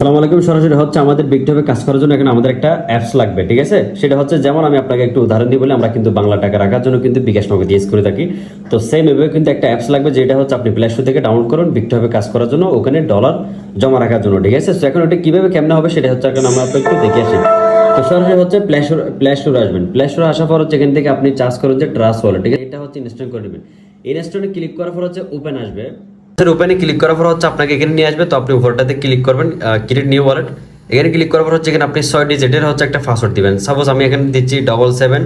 আলাইকুম। সরাসরি হচ্ছে আমাদের বিগটপে কাজ করার জন্য। এখানে আমাদের একটা অ্যাপস লাগবে, ঠিক আছে? সেটা হচ্ছে যেমন আমি আপনাকে একটু উদাহরণ দিই বলে, আমরা কিন্তু বাংলা টাকা রাখার জন্য কিন্তু বিকাশ নগদ ইউজ করে থাকি। তো সেম এভাবে কিন্তু একটা অ্যাপস লাগবে, যেটা হচ্ছে আপনি প্লে স্টোর থেকে ডাউনলোড করুন বিগটপে কাজ করার জন্য, ওখানে ডলার জমা রাখার জন্য, ঠিক আছে? এখন ওটা কীভাবে, কেমনে হবে সেটা হচ্ছে এখন আমরা আপনাকে একটু দেখে আসি। তো সরাসরি হচ্ছে প্লে স্টোর প্লে স্টোরে আসবেন। প্লে আসার পর হচ্ছে এখান থেকে আপনি চার্জ করুন যে ট্রাস্ট ওয়ালেট ঠিক আছে? এটা হচ্ছে ইনস্টল করে নেবেন। ইনস্টলে ক্লিক করার পর হচ্ছে ওপেন আসবে। স্যার ওপেনে ক্লিক করার পর হচ্ছে আপনাকে এখানে নিয়ে আসবে। তো আপনি উপরটাতে ক্লিক করবেন ক্রিয়েট নিউ ওয়ালেট এখানে ক্লিক করার পর হচ্ছে এখানে আপনি ছয় ডিজিটের হচ্ছে একটা পাসওয়ার্ড দিবেন। সাপোজ আমি এখানে দিচ্ছি double seven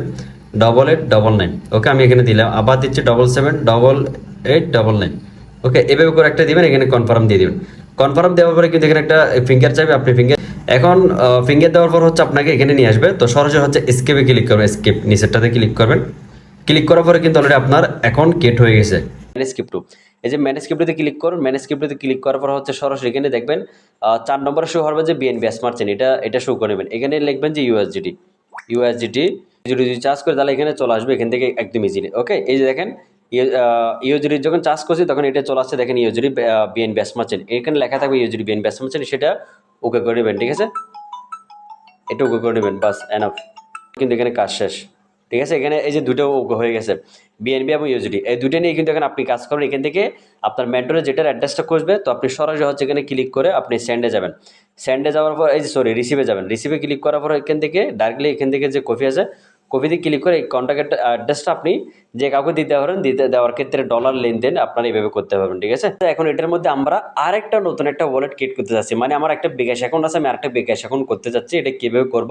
double eight double nine okay আমি এখানে দিলাম, আবার দিচ্ছি double seven double eight double nine okay এভাবে করে একটা দিবেন, এখানে কনফার্ম দিয়ে দিবেন। কনফার্ম দেওয়ার পরে কিন্তু এখানে একটা ফিঙ্গার চাইবে, আপনি ফিঙ্গার এখন ফিঙ্গার দেওয়ার পর হচ্ছে আপনাকে এখানে নিয়ে আসবে। তো সরাসরি হচ্ছে স্কেপে ক্লিক করবেন স্কেপ নিচেরটাতে ক্লিক করবেন। ক্লিক করার পরে কিন্তু অলরেডি আপনার অ্যাকাউন্ট কেট হয়ে গেছে। ম্যানেজ ক্রিপ্টো এই যে ম্যানেজ ক্রিপ্টোতে ক্লিক করুন ম্যানেজ ক্রিপ্টোতে ক্লিক করার পর হচ্ছে সরাসরি এখানে দেখবেন চার নম্বরে শো হবে যে বিএনবি স্মার্ট চেন এটা এটা শো করে নেবেন। এখানে লিখবেন যে ইউএসজিটি ইউএসজিটি যদি চার্জ করে, তাহলে এখানে চলে আসবে, এখান থেকে একদম ইজিলি ওকে এই যে দেখেন ইউজিডি যখন চার্জ করছি, তখন এটা চলে আসছে, দেখেন ইউজিডি বিএন স্মার্ট চেন এখানে লেখা থাকবে ইউজিডি বিএন স্মার্ট চেন সেটা ওকে করে নেবেন, ঠিক আছে? এটা ওকে করে নেবেন, বাস এনাফ কিন্তু এখানে কাজ শেষ, ঠিক আছে? এখানে এই যে দুটো ওকে হয়ে গেছে। বিএনবি এবং ইউজিডি এই দুটো নিয়ে কিন্তু এখন আপনি কাজ করেন। এখান থেকে আপনার মেন্টরে যেটার অ্যাড্রেসটা খুঁজবে, তো আপনি সরাসরি হচ্ছে এখানে ক্লিক করে আপনি সেন্ডে যাবেন। সেন্ডে যাওয়ার পর, এই যে সরি রিসিভে যাবেন। রিসিভে ক্লিক করার পর এখান থেকে ডাইরেক্টলি এখান থেকে যে কপি আছে কপিতে ক্লিক করে এই কন্ট্যাক্ট অ্যাড্রেসটা আপনি যে কাউকে দিতে পারেন, দিতে দেওয়ার ক্ষেত্রে ডলার লেনদেন আপনারা এইভাবে করতে পারবেন, ঠিক আছে? তো এখন এটার মধ্যে আমরা আরেকটা নতুন একটা ওয়ালেট ক্রিয়েট করতে যাচ্ছি। মানে আমার একটা বিকাশ অ্যাকাউন্ট আছে, আমি আরেকটা বিকাশ অ্যাকাউন্ট করতে যাচ্ছি, এটা কীভাবে করব?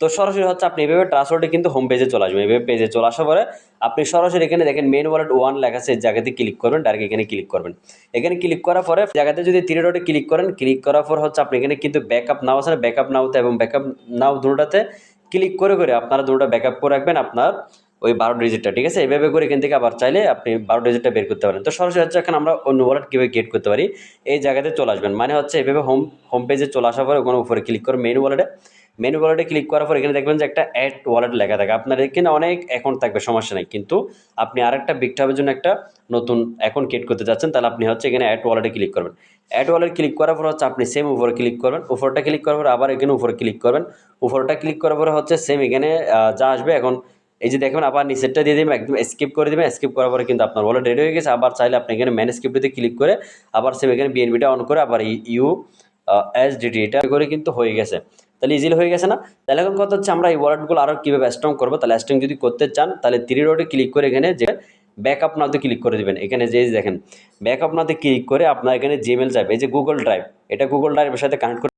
তো সরাসরি হচ্ছে আপনি এভাবে ট্রান্সফারটা কিন্তু হোম পেজে চলে আসবেন। এভাবে পেজে চলে আসার পরে আপনি সরাসরি এখানে দেখেন মেন ওয়ালেট ওয়ান লেখা আছে জায়গাতে ক্লিক করবেন ডাইরেক্ট এখানে ক্লিক করবেন। এখানে ক্লিক করার পরে জায়গাতে যদি থ্রি ডটে ক্লিক করেন ক্লিক করার পর হচ্ছে আপনি এখানে কিন্তু ব্যাকআপ নাও আছে ব্যাকআপ নাওতে এবং ব্যাকআপ নাও দুটোটাতে ক্লিক করে করে আপনারা দুটোটা ব্যাকআপ করে রাখবেন আপনার ওই বারো ডিজিটটা ঠিক আছে? এইভাবে করে এখান থেকে আবার চাইলে আপনি বারো ডিজিটটা বের করতে পারেন। তো সরাসরি হচ্ছে এখন আমরা অন্য ওয়ালেট কীভাবে গেট করতে পারি? এই জায়গাতে চলে আসবেন। মানে হচ্ছে এভাবে হোম হোম পেজে চলে আসার পরে ওখানে উপরে ক্লিক করে মেন ওয়ালেটে মেনু ওয়ালেটে ক্লিক করার পর এখানে দেখবেন যে একটা অ্যাড ওয়ালেট লেখা থাকে। আপনার এখানে অনেক অ্যাকাউন্ট থাকবে, সমস্যা নেই। কিন্তু আপনি আরেকটা বিগ টাবের জন্য একটা নতুন অ্যাকাউন্ট ক্রিয়েট করতে যাচ্ছেন, তাহলে আপনি হচ্ছে এখানে অ্যাড ওয়ালেটে ক্লিক করবেন। অ্যাড ওয়ালেট ক্লিক করার পর হচ্ছে আপনি সেম উপরে ক্লিক করবেন। উপরটা ক্লিক করার পর আবার এখানে উপরে ক্লিক করবেন। উপরটা ক্লিক করার পরে হচ্ছে সেম এখানে যা আসবে এখন, এই যে দেখবেন আবার নিচেরটা দিয়ে দেবেন, একদম স্কিপ করে দেবেন। স্কিপ করার পরে কিন্তু আপনার ওয়ালেট রেডি হয়ে গেছে। আবার চাইলে আপনি এখানে ম্যানেজ স্কিপটিতে ক্লিক করে আবার সেম এখানে বিএনবিটা অন করে আবার ইউ এস ডিটি এটা করে কিন্তু হয়ে গেছে। তাহলে ইজিলি হয়ে গেছে না? তাহলে এখন কথা হচ্ছে আমরা এই ওয়ালেটগুলো আরও কীভাবে স্ট্রং করব? তাহলে স্ট্রং যদি করতে চান, তাহলে থ্রি রোডে ক্লিক করে এখানে যে ব্যাকআপ নাতে ক্লিক করে দেবেন। এখানে যে দেখেন ব্যাকআপ নাতে ক্লিক করে আপনার এখানে জিমেল যাবে এই যে গুগল ড্রাইভ এটা গুগল ড্রাইভের সাথে কানেক্ট